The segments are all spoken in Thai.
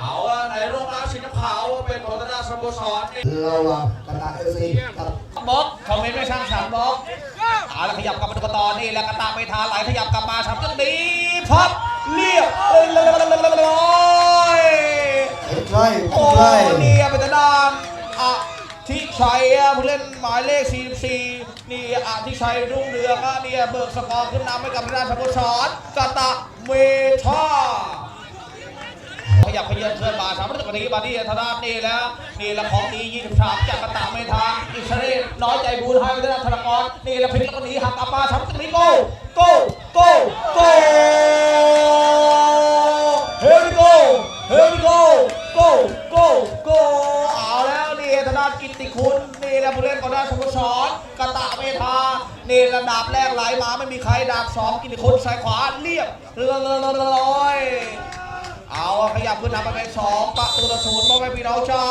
เอาอะในโรงรับชินขาวเป็นของธนาสโมสรนี่ระหว่างกระตาเอฟซีกับบล็อกคอมเมนต์ไม่ช่างสามบล็อกเอาแล้วขยับกลับมาดูกันต่อนี่แล้วกระตามไม่ทานไหลขยับกลับมาสามจังดีพับเรียบร้อยเอ็ดไล่โอ้ไล่เนี่ยเป็นทางด้านอะทิชัยอะผู้เล่นหมายเลข 44 นี่อะทิชัยรุ่งเรืองอะเนี่ยเบิกสกอร์ขึ้นนำให้กับทางด้านสโมสรกาตะเมทาข ยับขยืนเคลื่อนมาสามประตูนี้มาที่ทางด้านนี่แล้วนี่ละของดี23จากกาตะเมทาอิสราเอลน้อยใจบูนให้ไปทาด้านธนากรนี่ละพลิกแล้วก็หนีหักกลับมาสามประตูนี้โก้โก้โก้โก้เฮ้ยโก้เฮ้ยโก้โก้โก้โก้เอาแล้วนี่ทาด้ากิตติคุณนี่แหละผู้เล่นของด้าสโมสรกาตะเมทานี่ระดับแรกไหลมาไม่มีใครดาบสองกิติคุณซ้ายขวาเรียบร้อย เอาอะขยับขึ้นนำไปเป็นสองประตูต่อศูนย์พ่อแม่พี่น้องจ้า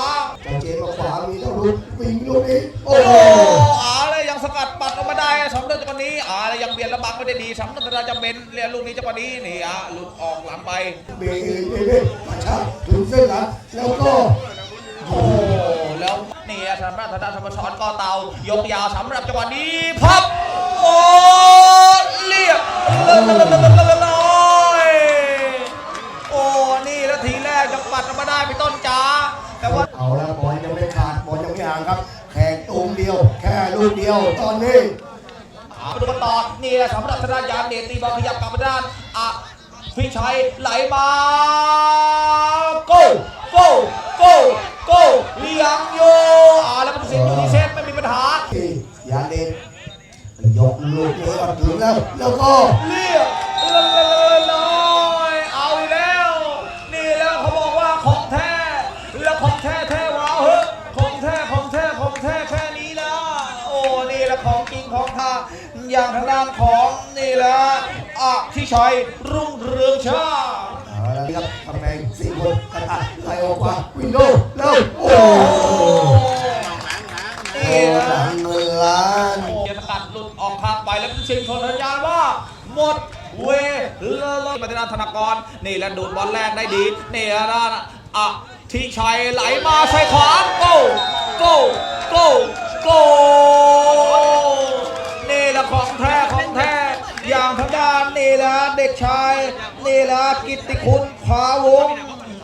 จัเจนมาขวามีต้องรุดวิ่งลูกนี้โอ้โอ้โหอาเลยยังสกัดปัดออกมาได้สำเร็จจังหวะนี้อาเลยยังเบียดระบังไม่ได้ดีสำเร็จจะเป็นเรียนลูกนี้จังหวะนี้นี่อะหลุดออกหลังไปเบรกเองเบรกประชับถึงเส้นหลังแล้วก็โอ้แล้วนี่สำหรับทางด้านสโมสรกอเตายกยาวสำหรับจังหวะนี้พับโอ้เรียบ ลูกเดียวตอนนี้เอาดูกันต่อนี่แหละสำหรับทางด้ายานเดชตีบอลขยับกลับมาด้านอะฟิชัยไหลมาโก้โก้โก้โก้เลี้ยงโยอ่าแล้วมันเสียงอยู่ที่เส้นไม่มีปัญหายาเด่นยกลูกนี้ก่อถึงแล้วแล้วก็เรียบร้อยเอาอีกแล้ว นี่แล้วเขาบอกว่าของแท้แล้วของแท้แท้ อย่างทางด้านของนี่แหละอะที่ชัยรุ่งเรืองชาเอาละครับกำแพงสี่คนกระตัดไล่ออกมาวิ่งโลแล้วโอ้โอ้โหนี่นะหลังเงินล้านโอ้ยสกัดหลุดออกทางไปแล้วเชิงชนสัญญาณว่า หมดเวลามาที่ด้านธนากร นี่แหละดูดบอลแรกได้ดีนี่นะด้านอะที่ชัยไหลมาใส่ขวาโก้โก้โก้โก้ ของแท้ของแท้ อย่างทางด้านนี่แหละเด็กชาย นี่แหละกิตติคุณขวาวง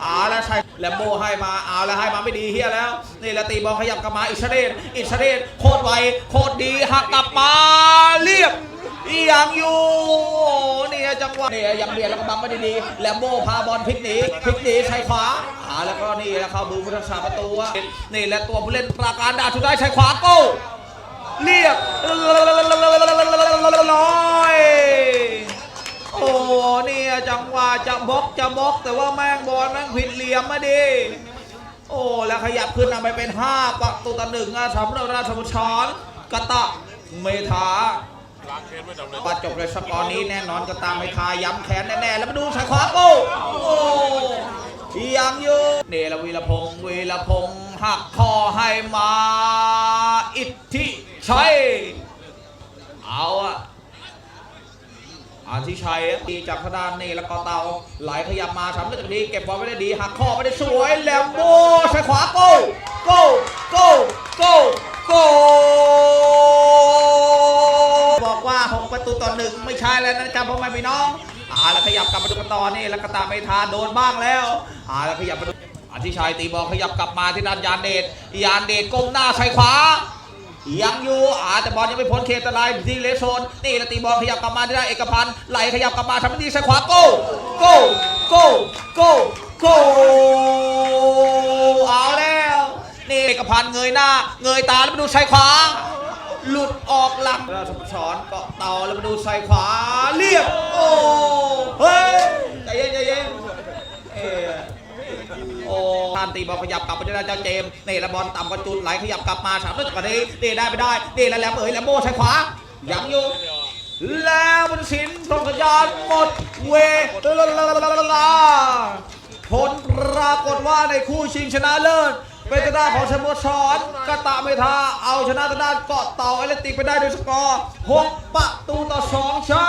เอาแล้วใช่แลมโบให้มาเอาแล้วให้มาไม่ดีเฮียแล้ว นี่แหละตีบอลขยับกลับมาอิสเอลอิสเอลโคตรไวโคตรดีหักกลับมาเรียบยังอยู่เนี่ยจังหวะเนี่ยยังเบียดแล้วก็บังไม่ดีแลมโบพาบอลพลิกหนีพลิกหนีใช้ขวาอ่าแล้วก็นี่แล้วเข้าบูพุทธศาสประตูนี่แหละตัวผู้เล่นปราการดาชุดได้ใช้ขวาโก้ เรียบร้อยโอ้เนี่ยจังหวะจะบล็อกจะบล็อก แต่ว่าแม่งบอลแม่งผิดเหลี่ยมมาดิโอ้แล้วขยับขึ้นนำไปเป็น 5ประตูต่อหนึ่งอะสำหรับราชบุชรกะตะเมธาปัดจบเลยสกอร์นี้แน่นอนกะตะเมธาย้ำแขนแน่ๆแล้วมาดูสายขวาโก้โอ้ยังอยู่เนรวีรพงศ์วีรพงศ์หักคอให้มา ชัย เอาอะอาทิชัยดีจากทางด้านนี่แล้วก็เตาไหลขยับมาสามจากนี้เก็บบอลไม่ได้ดีหักข้อไม่ได้สวยแลมโบใส่ขวาโก้โก้โก้โก้โก้บอกว่าหกประตูต่อหนึ่งไม่ใช่แล้วนะครับพ่อแม่พี่น้องอ่าแล้วขยับกลับมาดูกันต่อนี่แล้วก็ตามไม่ทานโดนบ้างแล้วอ่าแล้วขยับมาดูอาทิชัยตีบอลขยับกลับมาที่ด้านยานเดชยานเดชก้มหน้าใส่ขวา ยังอยู่อาแต่บอลยังไม่พ้นเขตอันตรายที่เลสโซนนี่ล้วตีบอลขยับกลับมาได้เอกพันธ์ไหลขยับกลับมาทำหน้าที่ซ้ายขวาโก้โก้โก้โก้โก้เอาแล้วนี่เอกพันธ์เงยหน้า เงยตาแล้วมาดูซ้ายขวา หลุดออกหลังเราสมสอนเกาะเตาแล้วมาดูซ้ายขวาเรียบโอ้เฮ้ยใจเย็นใจเย็นเอ๊ะ โอ้ทาน ตีบอลขยับกลับไปได้เจ้าเจมส์นี่ละบอลต่ำกระจุดไหลขยับกลับมาสามลูกจากนี้นี่ได้ไม่ได้นี่แล้วแหลมเอ๋ยแหลมโบใช้ขวายังอยู่แล้วบุญสินส่งสัญญาณหมดเวลาผลปรากฏว่าในคู่ชิงชนะเลิศเป็นทางด้านของสโมสรกตะเมทาเอาชนะทางด้านเกาะเต่าแอตเลติกไปได้ด้วยสกอร์ 6 ประตูต่อ 2 ชา